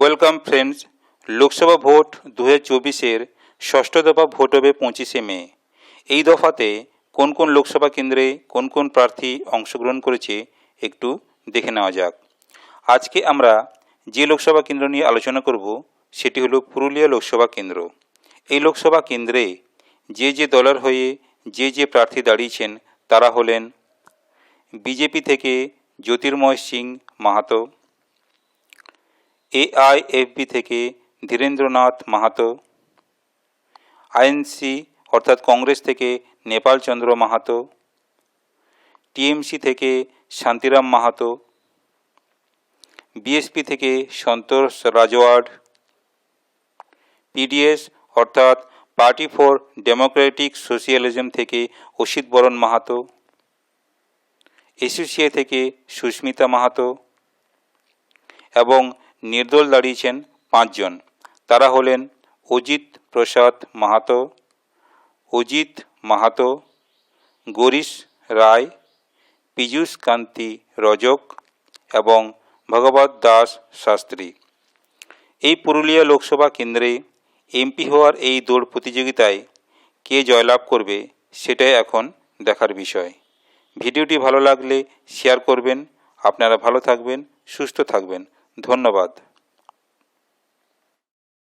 Welcome friends Lok Sabha vote দু হাজার চব্বিশের ষষ্ঠ দফা ভোট হবে পঁচিশে মে। এই দফাতে কোন কোন লোকসভা কেন্দ্রে কোন কোন প্রার্থী অংশগ্রহণ করেছে একটু দেখে নেওয়া যাক। আজকে আমরা যে লোকসভা কেন্দ্র নিয়ে আলোচনা করব, সেটি হলো পুরুলিয়া লোকসভা কেন্দ্র। এই লোকসভা কেন্দ্রে যে যে দলের হয়ে যে যে প্রার্থী দাঁড়িয়েছেন, তারা হলেন বিজেপি থেকে জ্যোতির্ময় সিং মাহাতো। এআইএফবি থেকে ধীরেন্দ্রনাথ মাহাতো আইএনসি অর্থাৎ কংগ্রেস থেকে নেপাল চন্দ্র মাহাতো টিএমসি থেকে শান্তিরাম মাহাতো বিএসপি থেকে সন্তোষ রাজওয়াড় পিডিএস অর্থাৎ পার্টি ফর ডেমোক্রেটিক সোশিয়ালিজম থেকে অসিত বরণ মাহাতো এসোসিয়ে থেকে সুস্মিতা মাহাতো এবং নির্দল দাঁড়িয়েছেন পাঁচজন। তারা হলেন অজিত প্রসাদ মাহাতো, অজিত মাহাতো, গরিশ রায়, পীযূষ কান্তি রজক এবং ভগবত দাস শাস্ত্রী। এই পুরুলিয়া লোকসভা কেন্দ্রে এমপি হওয়ার এই দৌড় প্রতিযোগিতায় কে জয়লাভ করবে সেটাই এখন দেখার বিষয়। ভিডিওটি ভালো লাগলে শেয়ার করবেন। আপনারা ভালো থাকবেন, সুস্থ থাকবেন। ধন্যবাদ।